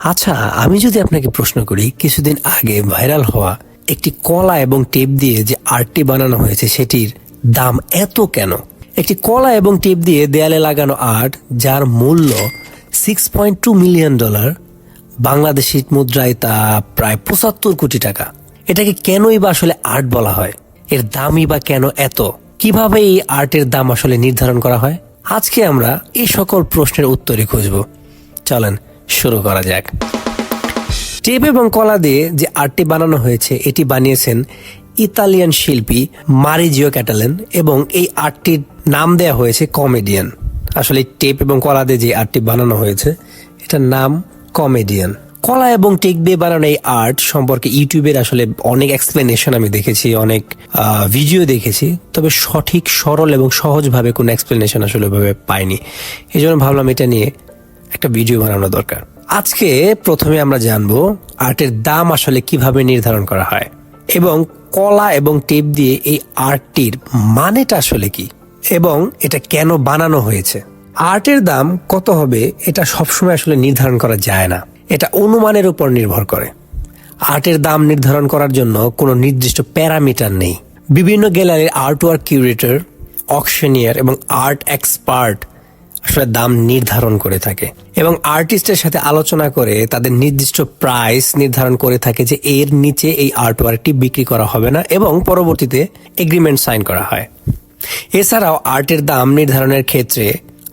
আচ্ছা আমি যদি আপনাকে প্রশ্ন করি, কিছুদিন আগে ভাইরাল হওয়া একটি কলা এবং টেপ দিয়ে যে আর্টটি বানানো হয়েছে, সেটির দাম এত কেন? একটি কলা এবং টেপ দিয়ে দেয়ালে লাগানো আর্ট, যার মূল্য six point two million dollar Bangladeshi মুদ্রায় তা প্রায় পঁচাত্তর কোটি টাকা। এটাকে কেনই বা আসলে আর্ট বলা হয়? এর দামই বা কেন এত? কীভাবে এই আর্টের দাম আসলে নির্ধারণ করা হয়? আজকে আমরা এই সকল প্রশ্নের উত্তরই খুঁজব। চলেন শুরু করা যাক। টেপ এবং কলা দিয়ে যে আর্টটি বানানো হয়েছে, এটি বানিয়েছেন ইতালিয়ান শিল্পী মারিজিও ক্যাটালেন এবং এই আর্টটির নাম দেয়া হয়েছে কমেডিয়ান। আসলে টেপ এবং কলা দিয়ে যে আর্টটি বানানো হয়েছে, এটার নাম কমেডিয়ান। কলা এবং টেক দিয়ে বানানো এই আর্ট সম্পর্কে ইউটিউবের আসলে অনেক এক্সপ্লেনেশন আমি দেখেছি, অনেক ভিডিও দেখেছি, তবে সঠিক, সরল এবং সহজভাবে কোনো এক্সপ্লেনেশন আসলে ওইভাবে পাইনি। এই জন্য ভাবলাম এটা নিয়ে একটা ভিডিও বানানো দরকার। আজকে প্রথমে আমরা জানব আর্টের দাম আসলে কীভাবে নির্ধারণ করা হয় এবং কলা এবং টেপ দিয়ে এই আর্টটির মানেটা আসলে কি এবং এটা কেন বানানো হয়েছে। আর্টের দাম কত হবে এটা সবসময় আসলে নির্ধারণ করা যায় না। এটা অনুমানের উপর নির্ভর করে। আর্টের দাম নির্ধারণ করার জন্য কোনো নির্দিষ্ট প্যারামিটার নেই। বিভিন্ন গ্যালারির আর্ট ওয়ার্ক কিউরেটর, অকশনিয়ার এবং আর্ট এক্সপার্ট আসলে দাম নির্ধারণ করে থাকে এবং আর্টিস্টের সাথে আলোচনা করে তাদের নির্দিষ্ট প্রাইস নির্ধারণ করে থাকে যে এর নিচে এই আর্ট ওয়ার্কটি বিক্রি করা হবে না এবং পরবর্তীতে এগ্রিমেন্ট সাইন করা হয়। এছাড়াও আর্টের দাম নির্ধারণের ক্ষেত্রে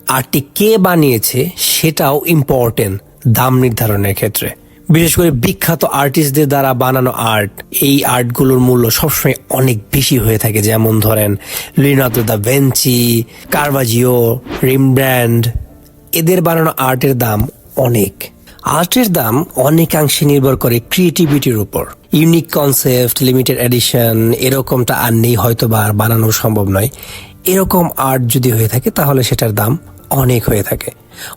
আর্টটি কে বানিয়েছে সেটাও ইম্পর্টেন্ট দাম নির্ধারণের ক্ষেত্রে। বিশেষ করে বিখ্যাত আর্টিস্টদের দ্বারা বানানো আর্ট, এই আর্টগুলোর মূল্য সবসময় অনেক বেশি হয়ে থাকে। যেমন ধরেন লিনাতো দা ভেঞ্চি, কার্ভাজিও, রিমব্র্যান্ড, এদের বানানো আর্টের দাম অনেক। আর্টের দাম অনেকাংশে নির্ভর করে ক্রিয়েটিভিটির উপর। ইউনিক কনসেপ্ট, লিমিটেড এডিশন, এরকমটা আর নেই হয়তো বা আর বানানো সম্ভব নয়। এরকম আর্ট যদি হয়ে থাকে, তাহলে সেটার দাম অনেক হয়ে থাকে।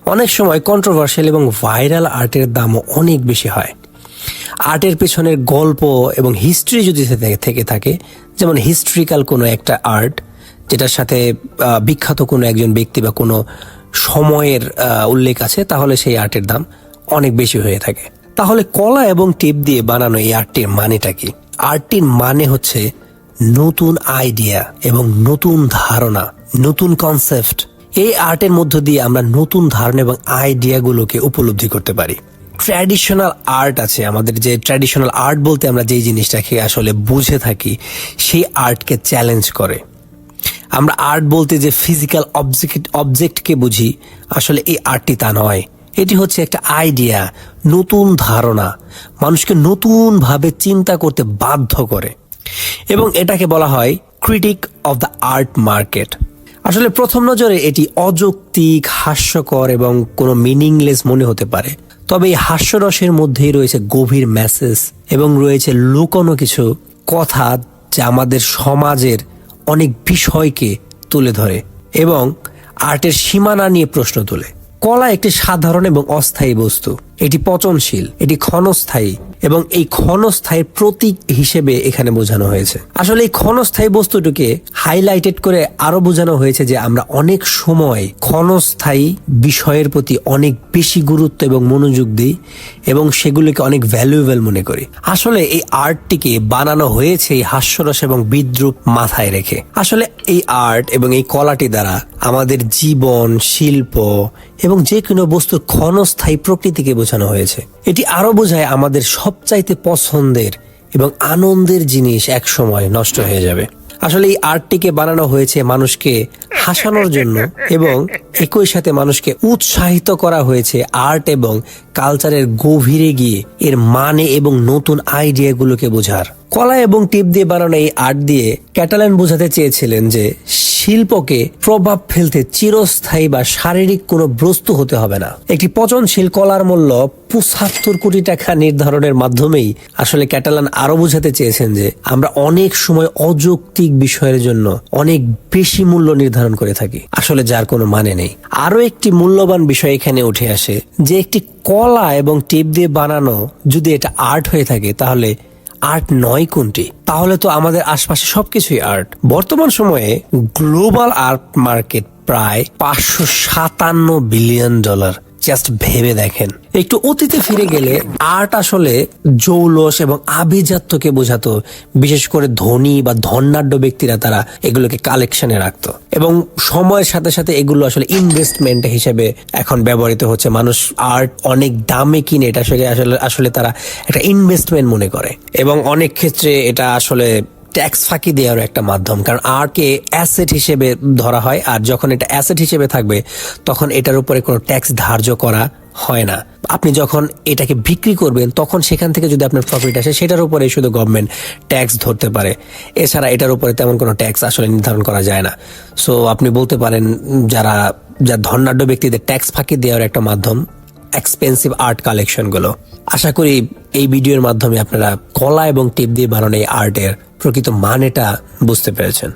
অনেক সময় কন্ট্রোভার্সিয়াল এবং ভাইরাল আর্টের দামও অনেক বেশি হয়। আর্টের পেছনের গল্প এবং হিস্ট্রি যদি থেকে- থেকে যেমন হিস্ট্রিক্যাল কোনো একটা আর্ট যেটার সাথে বিখ্যাত কোনো একজন ব্যক্তি বা কোনো সময়ের উল্লেখ আছে, তাহলে সেই আর্টের দাম অনেক বেশি হয়ে থাকে। তাহলে কলা এবং টিপ দিয়ে বানানো এই আর্টটির মানেটা কি? আর্টটির মানে হচ্ছে নতুন আইডিয়া এবং নতুন ধারণা, নতুন কনসেপ্ট এই আর্টের মধ্য দিয়ে আমরা নতুন ধারণা এবং আইডিয়াগুলোকে উপলব্ধি করতে পারি। ট্র্যাডিশনাল আর্ট আছে আমাদের, যে ট্র্যাডিশনাল আর্ট বলতে আমরা যেই জিনিসটাকে আসলে বুঝে থাকি, সেই আর্টকে চ্যালেঞ্জ করে। আমরা আর্ট বলতে যে ফিজিক্যাল অবজেক্ট, অবজেক্টকে বুঝি, আসলে এই আর্টটি তা নয়। এটি হচ্ছে একটা আইডিয়া, নতুন ধারণা, মানুষকে নতুনভাবে চিন্তা করতে বাধ্য করে। এবং এটাকে বলা হয় critic of the art market. আসলে প্রথম নজরে এটি অযৌক্তিক, হাস্যকর এবং কোনো মিনিংলেস মনে হতে পারে। তবে এই হাস্যরসের মধ্যেই রয়েছে গভীর মেসেজ এবং রয়েছে লুকোনো কিছু কথা যা আমাদের সমাজের অনেক বিষয়কে তুলে ধরে এবং আর্টের সীমানা নিয়ে প্রশ্ন তোলে। কলা একটি সাধারণ এবং অস্থায়ী বস্তু। এটি পচনশীল, এটি ক্ষণস্থায়ী এবং এই ক্ষণস্থায়ী প্রতীক হিসেবে এখানে বোঝানো হয়েছে। আসলে এই ক্ষণস্থায়ী বস্তুটিকে হাইলাইটেড করে আরও বোঝানো হয়েছে যে আমরা অনেক সময় ক্ষণস্থায়ী বিষয়ের প্রতি অনেক বেশি গুরুত্ব এবং মনোযোগ দিই এবং সেগুলিকে অনেক ভ্যালুয়েবল মনে করি। আসলে এই আর্টটিকে বানানো হয়েছে এই হাস্যরস এবং বিদ্রুপ মাথায় রেখে। আসলে এই আর্ট এবং এই কলাটি দ্বারা আমাদের জীবন, শিল্প এবং যে কোনো বস্তুর ক্ষণস্থায়ী প্রকৃতিকে বোঝানো হয়েছে। এটি আরও বোঝায় আমাদের সবচাইতে পছন্দের এবং আনন্দের জিনিস এক সময় নষ্ট হয়ে যাবে। আসলে এই আর্টটিকে বানানো হয়েছে মানুষকে হাসানোর জন্য এবং একই সাথে মানুষকে উৎসাহিত করা হয়েছে আর্ট এবং কালচারের গভীরে গিয়ে এর মানে এবং নতুন আইডিয়াগুলোকে বোঝার। কলা এবং টিপ দিয়ে বানানো এই আর্ট দিয়ে ক্যাটালান বোঝাতে চেয়েছিলেন যে শিল্পকে প্রভাব ফেলতে চিরস্থায়ী বা শারীরিক কোনো বস্তু হতে হবে না। একটি পচনশীল কলার মূল্য পঁচাত্তর কোটি টাকা নির্ধারণের মাধ্যমেই আসলে ক্যাটালান আরও বোঝাতে চেয়েছেন যে আমরা অনেক সময় অযৌক্তিক বিষয়ের জন্য অনেক বেশি মূল্য নির্ধারণ করে থাকি। আসলে যার কোনো মানে নেই। আরও একটি মূল্যবান বিষয় এখানে উঠে আসে যে একটি কলা এবং টিপ দিয়ে বানানো যদি এটা আর্ট হয়ে থাকে তাহলে আর্ট নয় কোনটি? তাহলে তো আমাদের আশপাশে সবকিছুই আর্ট। বর্তমান সময়ে গ্লোবাল আর্ট মার্কেট প্রায় পাঁচশো সাতান্ন বিলিয়ন ডলার। জাস্ট ভেবে দেখেন। একটু অতীতে ফিরে গেলে আর্ট আসলে জৌলস এবং আভিজাত্যকে বোঝাতো। বিশেষ করে ধনী বা ধনাঢ্য ব্যক্তিরা তারা এগুলোকে কালেকশনে রাখতো। এবং সময়ের সাথে সাথে এগুলো আসলে ইনভেস্টমেন্ট হিসেবে এখন ব্যবহৃত হচ্ছে। মানুষ আর্ট অনেক দামে কিনে, এটা আসলে আসলে তারা একটা ইনভেস্টমেন্ট মনে করে। এবং অনেক ক্ষেত্রে এটা আসলে ট্যাক্স ফাঁকি দেওয়ার একটা মাধ্যম, কারণ আরকে অ্যাসেট হিসেবে ধরা হয়, আর যখন এটা অ্যাসেট হিসেবে থাকবে, তখন এটার উপরে কোনো ট্যাক্স ধার্য করা হয় না। আপনি যখন এটাকে বিক্রি করবেন, তখন সেখান থেকে যদি আপনার প্রফিট আসে, সেটার উপরে শুধু গভর্নমেন্ট ট্যাক্স ধরতে পারে। এছাড়া এটার উপরে তেমন কোনো ট্যাক্স আসলে নির্ধারণ করা যায় না। সো আপনি বলতে পারেন, যারা যা ধনাঢ্য ব্যক্তিদের ট্যাক্স ফাঁকি দেওয়ার একটা মাধ্যম এক্সপেন্সিভ আর্ট কালেকশনগুলো আশা করি এই ভিডিওর মাধ্যমে আপনারা কলা এবং টিপ দিয়ে বানানো এই আর্টের প্রকৃত মান এটা বুঝতে পেরেছেন।